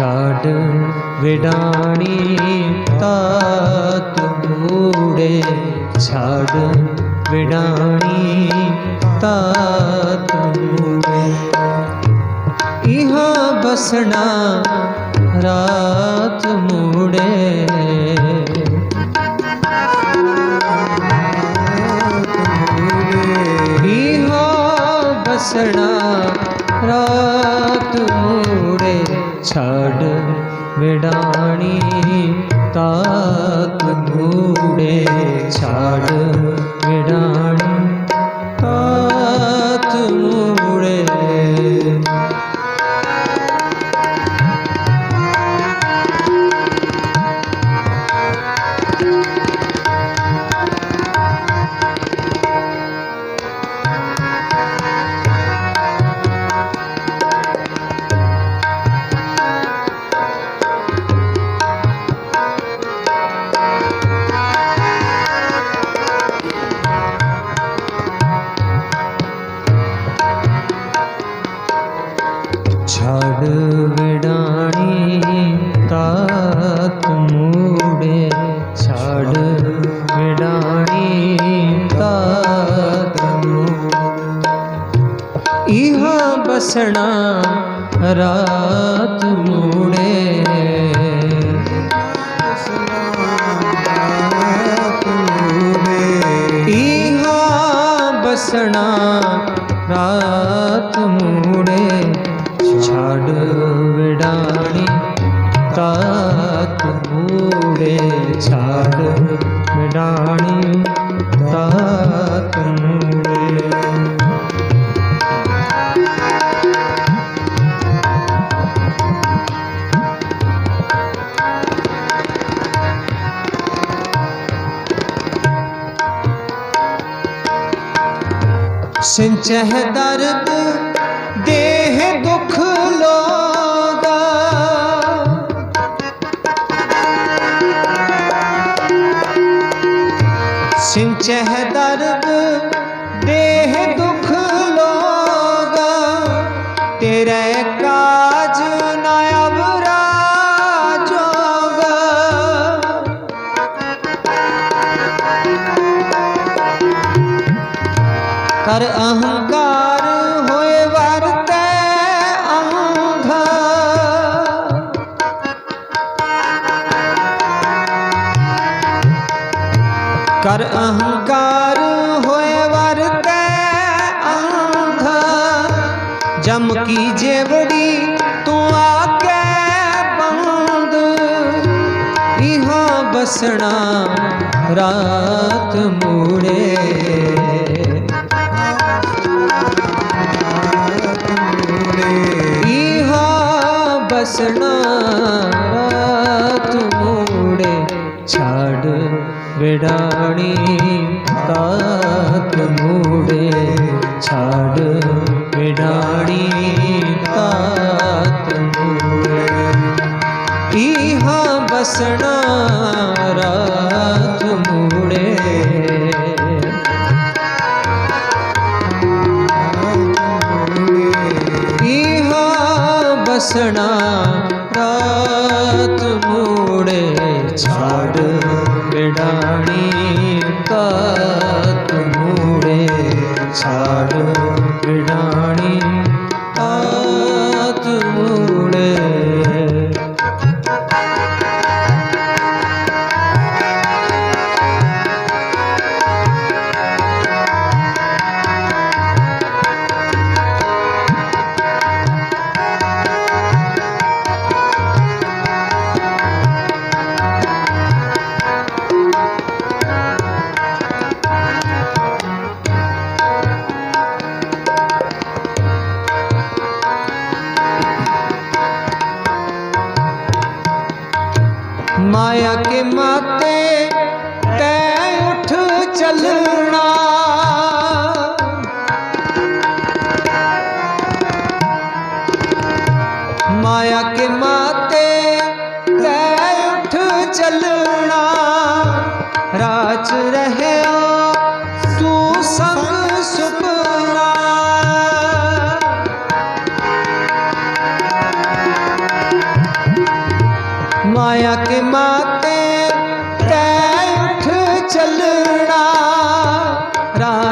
ਛਾੜ ਵਿਡਾਣੀ ਤਾਤ ਮੂੜੇ ਛਾੜ ਵਿਡਾਣੀ ਤਾਤ ਮੂੜੇ ਇਹਾਂ ਬਸਣਾ ਰਾਤ ਮੂੜੇ ਇਹਾਂ ਬਸਣਾ ਰਾਤ ਮੂਰੇ ਛੜ ਵਿਡਾਣੀ ਤਾਤ ਮੂਰੇ ਛੜ ਵਿਡਾਣੀ। बसना रात मूड़े। बसना रात चह दर्द देह दुख लोगा सिंचह दर्द कर अहंकार होए वरते आंधा जम की जेवड़ी तू आके बंद। यहाँ बसना रात मुड़े। इहा बसना रात छाड़ ਵਿਡਾਣੀ ਤਾਤ ਮੂੜੇ ਛਾੜ। ਵਿਡਾਣੀ ਤਾਤ ਮੂੜੇ। ਇਹਾਂ ਬਸਣਾ ਰਾਤ ਬਸਣਾ ਰਾਤ ਮੂੜੇ ਛਾੜ ਵਿਡਾਣੀ ਤਾਤ ਮੂੜੇ ਛਾੜ ਵਿਡਾਣੀ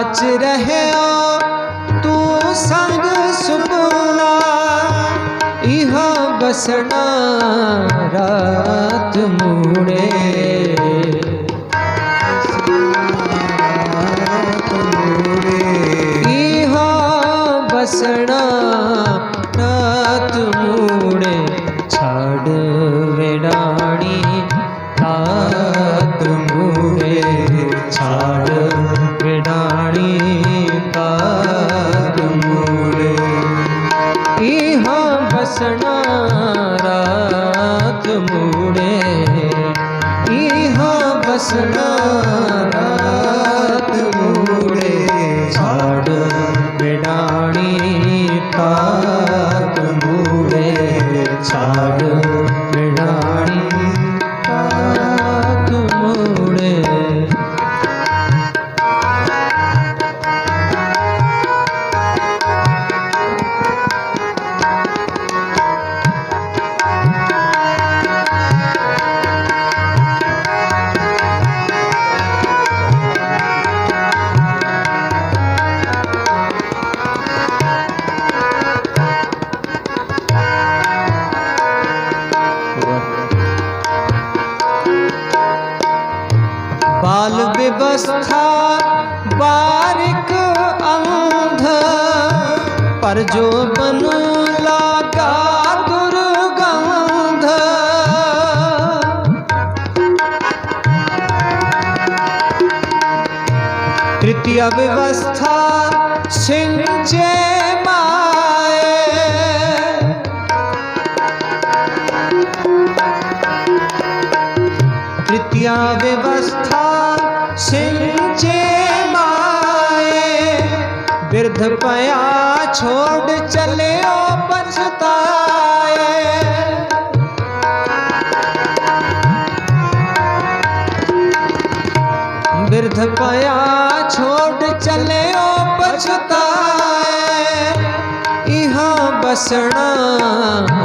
राच रहे तू संग सुपना इहा बसना रात मूड़े। इहा रात मूड़े। छाड़ वेडाणी रात छाड़ बाल व्यवस्था बारिक अंध पर जो बन तृतीय व्यवस्था सिंचे तृतीया व्यवस्था सिंचे माए वृद्ध पया छोड़ चले ओ वृद्ध पया छोड़ चले ओ पछताए। यहाँ बसना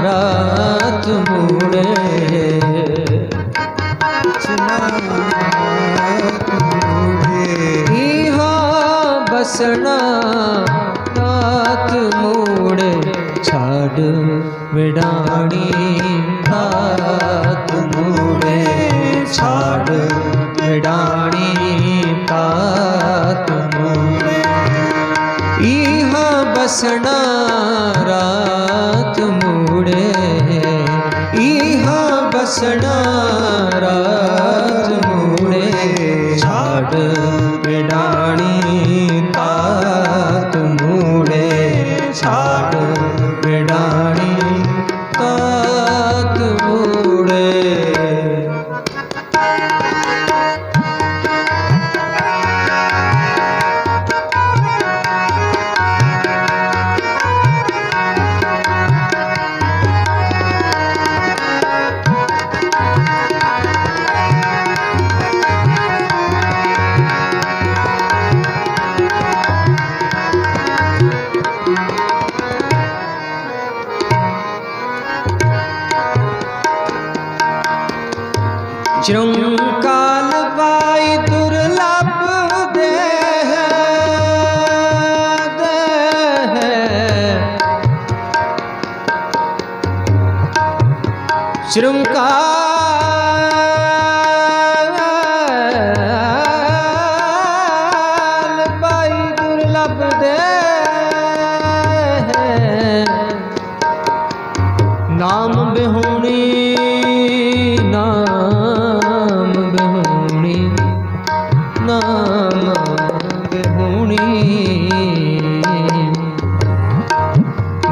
रात मुड़े। बसना रात मोड़े छाड़, विडाणी रात मोड़े छाड़, विडाणी तात मोड़े। इहा बसना रात मोड़े, इहा बसना रात श्रृंकाल बाई दुर्लभ देह नाम बिहुणी नाम बिहुणी नाम बिहुणी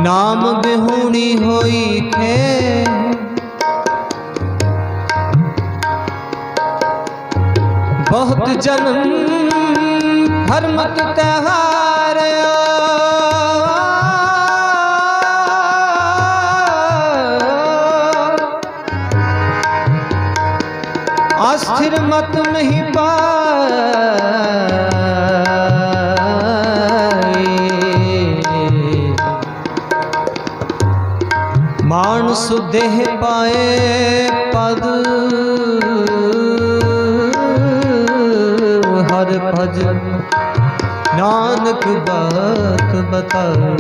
नाम बिहुणी होई जन्म हर मत त्यौहार अस्थिर मत नहीं पा मान सुदेह पाए पद एक बात बताओ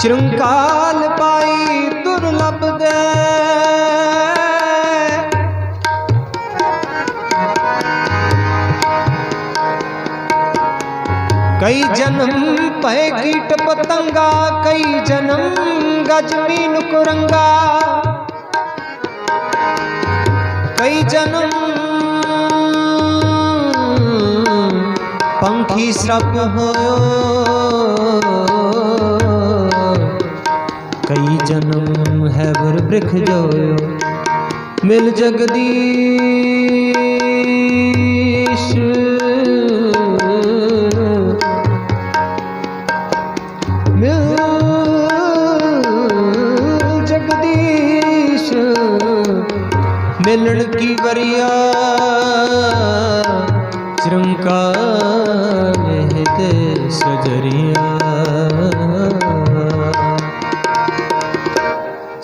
चिरंकाल पाई दुर्लभ दे। कई जन्म पै कीट पतंगा, कई जन्म गजमी नुकुरंगा कई जन्म পাখি শ্রাপ हो? कई जन्म है वर वृक्ष जो मिल जगदीश। मिलन की बरिया श्रृंकार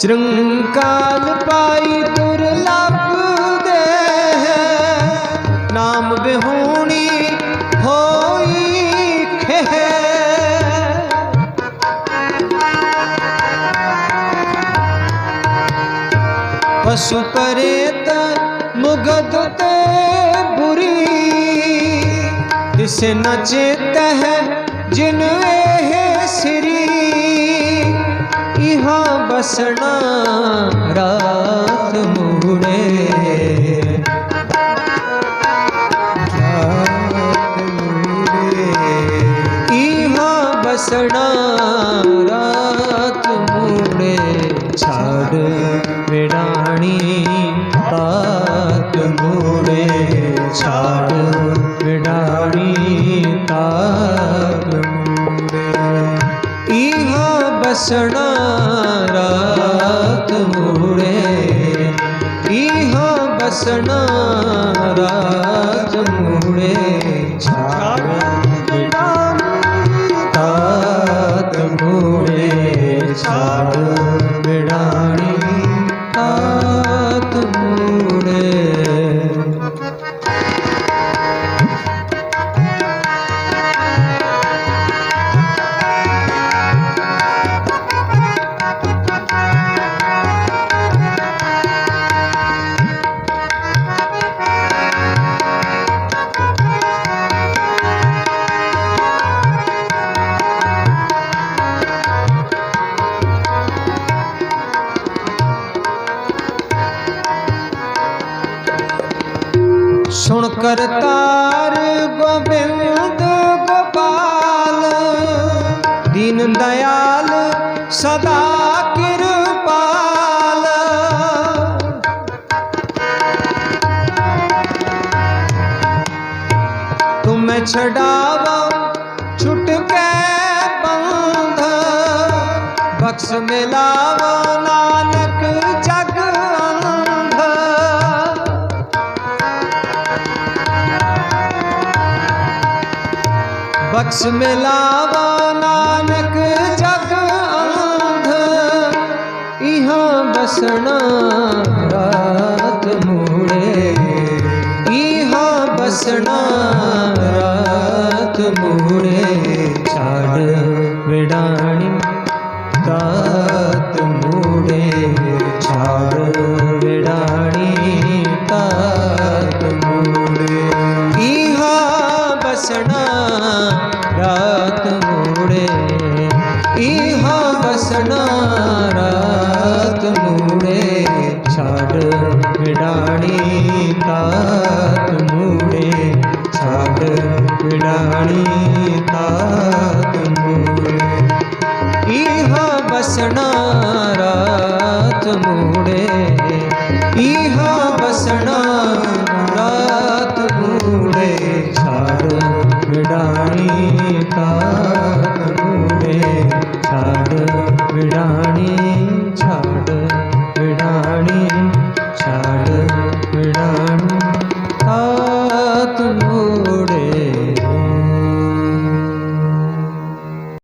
श्रृंकाल पाई तुर लाभ दे नाम बिहूणी हो पशु परेत मुगत बुरी। जिसे न चेत है बसना रात मुड़े। रात मुड़े। छाड़ विड़ाणी तात मुड़े। छाड़ विड़ाणी तात वासना रात मुड़े इहा बसना राख ਕਰਤਾਰ ਗੋਬਿੰਦ ਗੋਪਾਲ ਦੀਨ ਦਇਆਲ ਸਦਾ ਕਿਰਪਾਲ। ਤੁਮ ਛਡਾ बक्स मिलावा नानक जग अंध यहाँ बसना रात मुड़े। यहाँ बसना ನಾರ